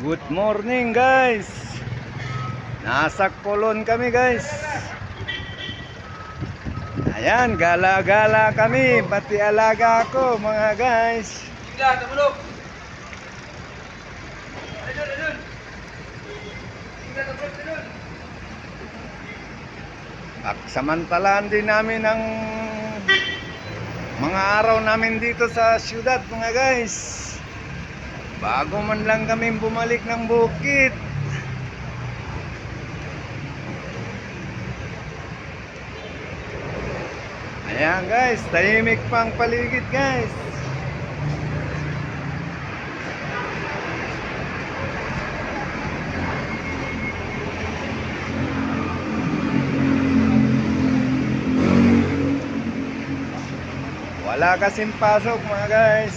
Good morning guys. Nasa kolon kami guys. Ayan, gala-gala kami. Pati alaga ko mga guys. Ayun. Samantalahan din namin ang mga araw namin dito sa syudad mga guys. Bago man lang kami bumalik ng bukid. Ayan guys, tahimik pang paligid guys. Wala kasing pasok mga guys.